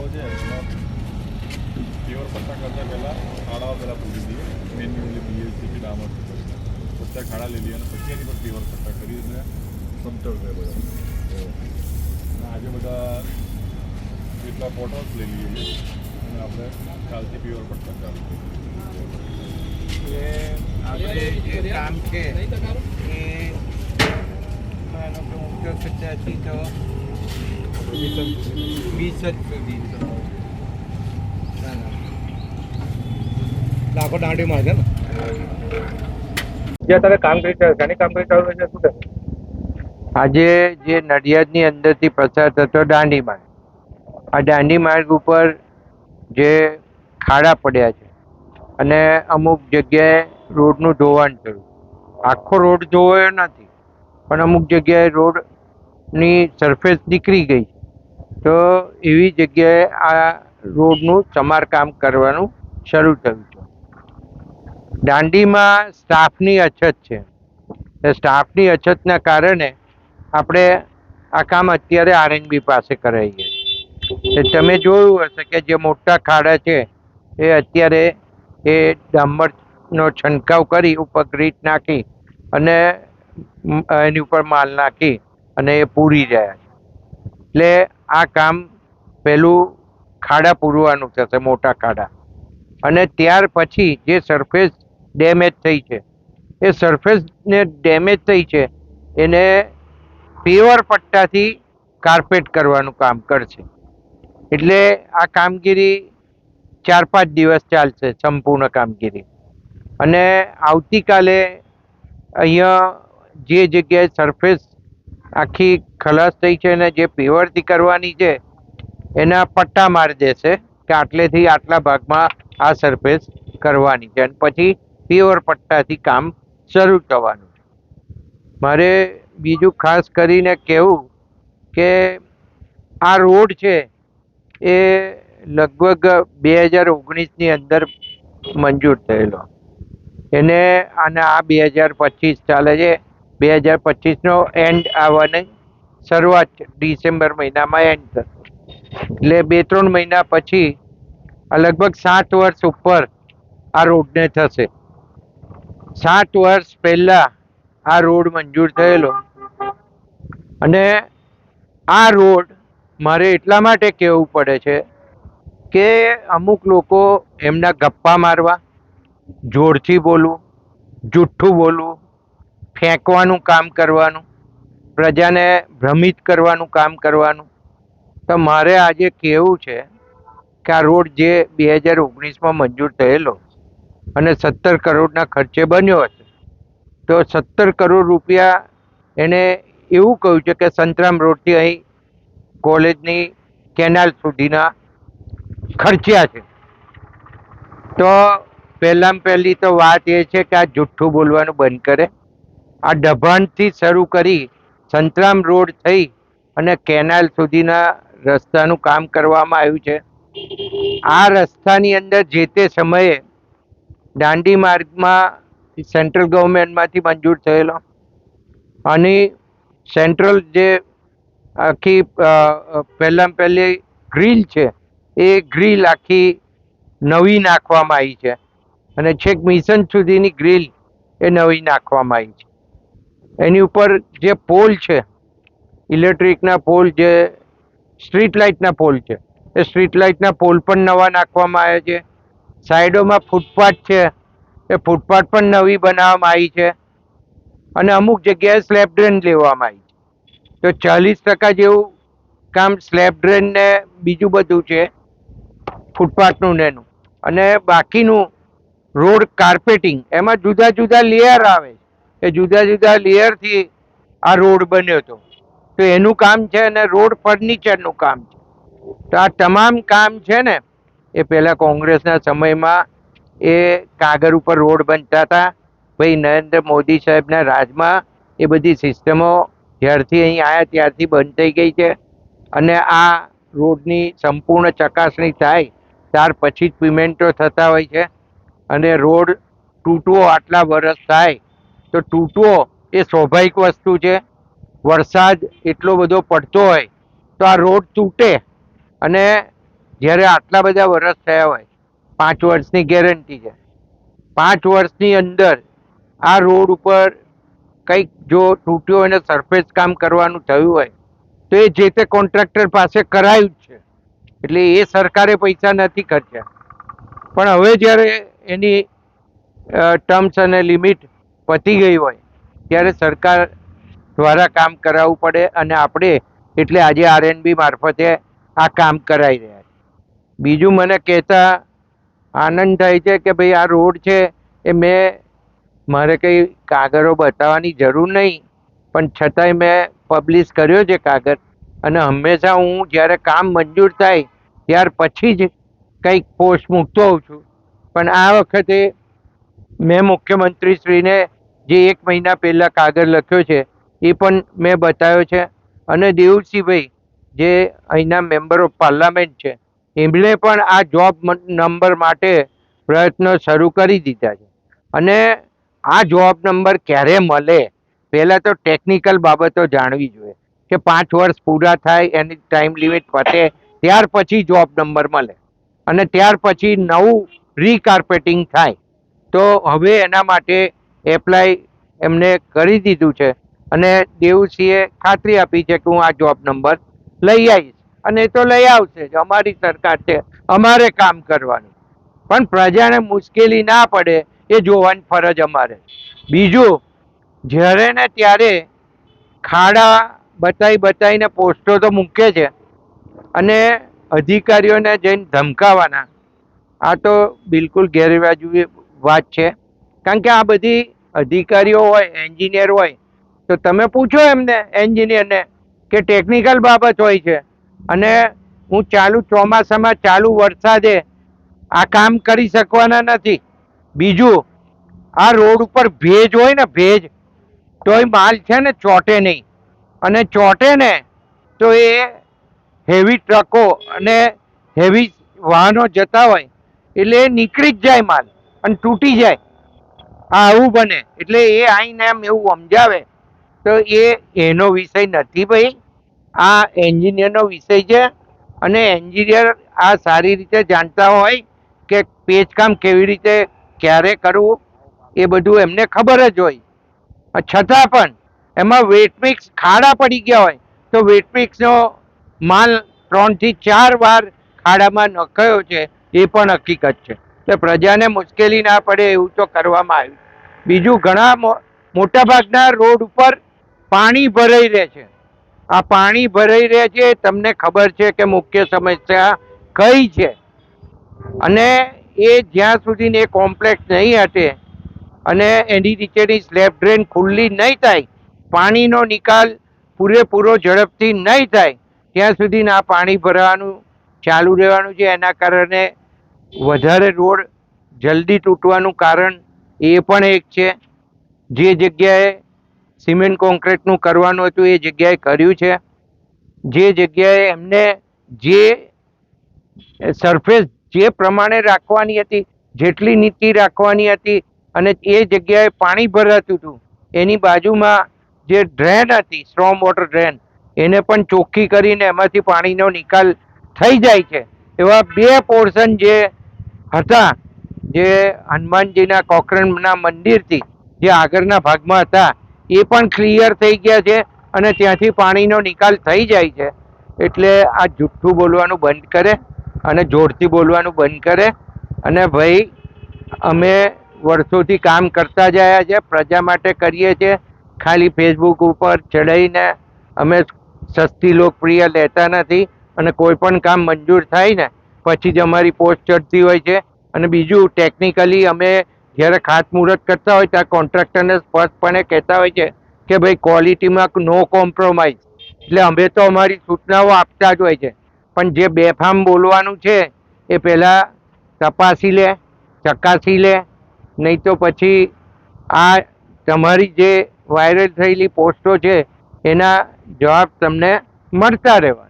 ખાડાઓ છે પ્યોર કરતાં પહેલાં ખાડાઓ પહેલાં પૂરી દઈએ. મેન્યુઅલી બીએસસી કે ડામર કરીને બધા ખાડા લઈ અને પછી એની પર પ્યોર પટ્ટા કરી સમતળ રહે બધા. આજે બધા એટલા પોટોસ લઈ લઈએ આપણે કાલથી પ્યોર પટ્ટા ચાલુ કરીએ. આપણે જે કામ છે, એ માનો કે તો વીસ જ દાંડીમાં છે ને જ્યાં તમે કામ કરી રહ્યા શાની ચાલુ છે? શું આજે જે નડિયાદની અંદરથી પસાર થતો દાંડી માર્ગ. આ દાંડી માર્ગ ઉપર જે ખાડા પડ્યા છે અને અમુક જગ્યાએ રોડનું ધોવાણ થયું. આખો રોડ ધોવાયો નથી, પણ અમુક જગ્યાએ રોડની સરફેસ નીકળી ગઈ. તો એવી જગ્યાએ આ રોડનું સમારકામ કરવાનું શરૂ થયું છે. દાંડીમાં સ્ટાફની અછત છે. એ સ્ટાફની અછતના કારણે આપણે આ કામ અત્યારે આરએનબી પાસે કરાવીએ તમે જોયું હશે કે જે મોટા ખાડા છે, એ અત્યારે એ ડામરનો છંટકાવ કરી ઉપર ગ્રીટ નાખી અને એની ઉપર માલ નાખી અને એ પૂરી રહ્યા છે. એટલે આ કામ પહેલું ખાડા પૂરવાનું થશે, મોટા ખાડા. અને ત્યાર પછી જે સરફેસ ડેમેજ થઈ છે, એ સરફેસને ડેમેજ થઈ છે, એને પેવર પટ્ટાથી કાર્પેટ કરવાનું કામ કરશે. એટલે આ કામગીરી ચાર પાંચ દિવસ ચાલશે, સંપૂર્ણ કામગીરી. અને આવતીકાલે અહીંયા જે જગ્યાએ સરફેસ આખી ખલાસ થઈ છે અને જે પીવડતી કરવાની છે, એના પટ્ટા મારી દેશે કે આટલેથી આટલા ભાગમાં આ સરફેસ કરવાની છે. અને પછી પ્યોર પટ્ટાથી કામ શરૂ થવાનું છે. મારે બીજું ખાસ કરીને કહેવું કે આ રોડ છે, એ લગભગ બે હજાર ઓગણીસની અંદર મંજૂર થયેલો. એને અને આ બે હજાર પચીસ ચાલે છે બે હજાર પચીસનો એન્ડ આવવાની શરૂઆત ડિસેમ્બર મહિનામાં એન્ડ થશે. એટલે બે ત્રણ મહિના પછી, લગભગ સાત વર્ષ ઉપર આ રોડને થશે. સાત વર્ષ પહેલાં આ રોડ મંજૂર થયેલો. અને આ રોડ મારે એટલા માટે કહેવું પડે છે કે અમુક લોકો એમના ગપ્પા મારવા, જોરથી બોલવું, જુઠ્ઠું બોલવું ફેંકવાનું કામ કરવાનું, પ્રજાને ભ્રમિત કરવાનું કામ કરવાનું. તો મારે આજે કહેવું છે કે આ રોડ જે બે હજાર ઓગણીસમાં મંજૂર થયેલો અને સત્તર કરોડના ખર્ચે બન્યો હશે, તો સત્તર કરોડ રૂપિયા એને એવું કહ્યું છે કે સંતરામ રોડથી અહીં કોલેજની કેનાલ સુધીના ખર્ચ્યા છે. તો પહેલામાં પહેલી તો વાત એ છે કે આ જુઠ્ઠું બોલવાનું બંધ કરે. આ ડભાણથી શરૂ કરી સંતરામ રોડ થઈ અને કેનાલ સુધીના રસ્તાનું કામ કરવામાં આવ્યું છે. આ રસ્તાની અંદર જે તે સમયે દાંડી માર્ગમાં સેન્ટ્રલ ગવર્મેન્ટમાંથી મંજૂર થયેલો અને સેન્ટ્રલ જે આખી પહેલાં પહેલી ગ્રીલ છે એ ગ્રીલ આખી નવી નાખવામાં આવી છે. અને છેક મિશન સુધીની ગ્રીલ એ નવી નાખવામાં આવી છે. એની ઉપર જે પોલ છે, ઇલેક્ટ્રિકના પોલ જે સ્ટ્રીટ લાઇટના પોલ છે, એ સ્ટ્રીટ લાઇટના પોલ પણ નવા નાખવામાં આવ્યા છે. સાઈડોમાં ફૂટપાથ છે, એ ફૂટપાથ પણ નવી બનાવવામાં આવી છે અને અમુક જગ્યાએ સ્લેબ ડ્રેન લેવામાં આવી છે. તો ચાલીસ ટકા જેવું કામ સ્લેબ ડ્રેન ને બીજું બધું છે, ફૂટપાથનું ને એનું. અને બાકીનું રોડ કાર્પેટિંગ, એમાં જુદા જુદા લેયર આવે એ જુદા જુદા લેયરથી આ રોડ બન્યો હતો તો એનું કામ છે અને રોડ ફર્નિચરનું કામ છે. તો આ તમામ કામ છે ને એ પહેલાં કોંગ્રેસના સમયમાં એ કાગળ ઉપર રોડ બનતા હતા. ભાઈ નરેન્દ્ર મોદી સાહેબના રાજમાં એ બધી સિસ્ટમો જ્યારથી અહીં આવ્યા ત્યારથી બંધ થઈ ગઈ છે. અને આ રોડની સંપૂર્ણ ચકાસણી થાય ત્યાર પછી જ પેમેન્ટો થતા હોય છે. અને રોડ તૂટવો આટલા વર્ષ થાય તો તૂટવો એ સ્વાભાવિક વસ્તુ છે. વરસાદ એટલો બધો પડતો હોય તો આ રોડ તૂટે અને જ્યારે આટલા બધા વર્ષ થયા હોય, પાંચ વર્ષની ગેરંટી છે. પાંચ વર્ષની અંદર આ રોડ ઉપર કંઈક જો તૂટ્યો અને સરફેસ કામ કરવાનું થયું હોય, તો એ જે તે કોન્ટ્રાક્ટર પાસે કરાયું જ છે. એટલે એ સરકારે પૈસા નથી ખર્ચ્યા. પણ હવે જ્યારે એની ટર્મ્સ અને લિમિટ પતી ગઈ હોય, ત્યારે સરકાર દ્વારા કામ કરાવવું પડે અને આપણે એટલે આજે આરએનબી મારફતે આ કામ કરાવી રહ્યા છે. બીજું મને કહેતા આનંદ થાય છે કે ભાઈ આ રોડ છે એ મેં, મારે કંઈ કાગળો બતાવવાની જરૂર નહીં, પણ છતાંય મેં પબ્લિશ કર્યો છે કાગળ અને હંમેશા હું જ્યારે કામ મંજૂર થાય ત્યાર પછી જ કંઈક પોસ્ટ મૂકતો હોઉં છું. પણ આ વખતે મેં મુખ્યમંત્રીશ્રીને જે એક મહિના પહેલાં કાગળ લખ્યો છે, એ પણ મેં બતાવ્યો છે. અને દેવસિંહભાઈ જે અહીંના મેમ્બર ઓફ પાર્લામેન્ટ છે, એમણે પણ આ જોબ નંબર માટે પ્રયત્નો શરૂ કરી દીધા છે. અને આ જોબ નંબર ક્યારે મળે, પહેલાં તો ટેકનિકલ બાબતો જાણવી જોઈએ. કે પાંચ વર્ષ પૂરા થાય, એની ટાઈમ લિમિટ પતે ત્યાર પછી જોબ નંબર મળે. અને ત્યાર પછી નવું રીકાર્પેટિંગ થાય. તો હવે એના માટે એપ્લાય એમને કરી દીધું છે. અને દેવસિંહે ખાતરી આપી છે કે હું આ જોબ નંબર લઈ આવીશ. અને એ તો લઈ આવશે જ. અમારી સરકાર છે. અમારે કામ કરવાનું. પણ પ્રજાને મુશ્કેલી ના પડે એ જોવાની ફરજ અમારે. બીજું, જ્યારે ને ત્યારે ખાડા બતાવી બતાવીને પોસ્ટો તો મૂકે છે. અને અધિકારીઓને જઈને ધમકાવાના. આ તો બિલકુલ ગેરવાજબી વાત છે. કારણ કે આ બધી અધિકારીઓ હોય, એન્જિનિયર હોય, તો તમે પૂછો એમને, એન્જિનિયરને, કે ટેકનિકલ બાબત હોય છે. અને હું ચાલુ ચોમાસામાં ચાલુ વરસાદે આ કામ કરી શકવાના નથી. બીજું, આ રોડ ઉપર ભેજ હોય ને ભેજ એ માલ છે ને ચોટે નહીં. અને ચોટે ને, તો એ હેવી ટ્રકો અને હેવી વાહનો જતા હોય, એટલે નીકળી જ જાય માલ અને તૂટી જાય. આવું બને. એટલે એ આઈને એમ એવું સમજાવે. તો એ એનો વિષય નથી ભાઈ. આ એન્જિનિયરનો વિષય છે અને એન્જિનિયર આ સારી રીતે જાણતા હોય કે પેચકામ કેવી રીતે ક્યારે કરવું, એ બધું એમને ખબર જ હોય. છતાં પણ એમાં વેટમિક્સ ખાડા પડી ગયા હોય. તો વેટમિક્સનો માલ ત્રણથી ચાર વાર ખાડામાં નખાયો છે, એ પણ હકીકત છે. એટલે પ્રજાને મુશ્કેલી ના પડે એવું તો કરવામાં આવ્યું. બીજું ઘણા મોટાભાગના રોડ ઉપર પાણી ભરાઈ રહે છે. આ પાણી ભરાઈ રહે છે, તમને ખબર છે કે મુખ્ય સમસ્યા કઈ છે? અને એ જ્યાં સુધી એ કોમ્પ્લેક્સ નહીં હટે અને એની નીચેની સ્લેબ ડ્રેન ખુલ્લી નહીં થાય, પાણીનો નિકાલ પૂરેપૂરો ઝડપથી નહીં થાય, ત્યાં સુધી આ પાણી ભરાવાનું ચાલુ રહેવાનું છે. એના કારણે વધારે રોડ જલ્દી તૂટવાનું કારણ એ પણ એક છે. જે જગ્યાએ સિમેન્ટ કોન્ક્રીટનું કરવાનું હતું એ જગ્યાએ કર્યું છે. જે જગ્યાએ એમને જે સરફેસ જે પ્રમાણે રાખવાની હતી, જેટલી નીતિ રાખવાની હતી અને એ જગ્યાએ પાણી ભરાતું હતું, એની બાજુમાં જે ડ્રેન હતી સ્ટ્રોમ વોટર ડ્રેન એને પણ ચોખ્ખી કરીને એમાંથી પાણીનો નિકાલ થઈ જાય છે. એવા બે પોર્શન જે હતા. જે હનુમાનજીના કોકરણના મંદિરથી જે આગળના ભાગમાં હતા, એ પણ ક્લિયર થઈ ગયા છે અને ત્યાંથી પાણીનો નિકાલ થઈ જાય છે. એટલે આ જુઠ્ઠું બોલવાનું બંધ કરે અને જોરથી બોલવાનું બંધ કરે. અને ભાઈ, અમે વર્ષોથી કામ કરતા જયા છે, પ્રજા માટે કરીએ છીએ. ખાલી ફેસબુક ઉપર ચડાવીને અમે સસ્તી લોકપ્રિય લેતા નથી અને કોઈ પણ કામ મંજૂર થાય ને પછી જ અમારી પોસ્ટ ચડતી હોય છે. અને બીજું ટેકનિકલી અમે જ્યારે ખાતમુહૂર્ત કરતા હોય ત્યારે કોન્ટ્રાક્ટરને સ્પષ્ટપણે કહેતા હોય છે કે ભાઈ ક્વોલિટીમાં નો કોમ્પ્રોમાઇઝ એટલે અમે તો અમારી સૂચનાઓ આપતા જ હોય છે. પણ જે બેફામ બોલવાનું છે, એ પહેલાં તપાસી લે, ચકાસી લે. નહીં તો પછી આ તમારી જે વાયરલ થયેલી પોસ્ટો છે, એના જવાબ તમને મળતા રહેવાના.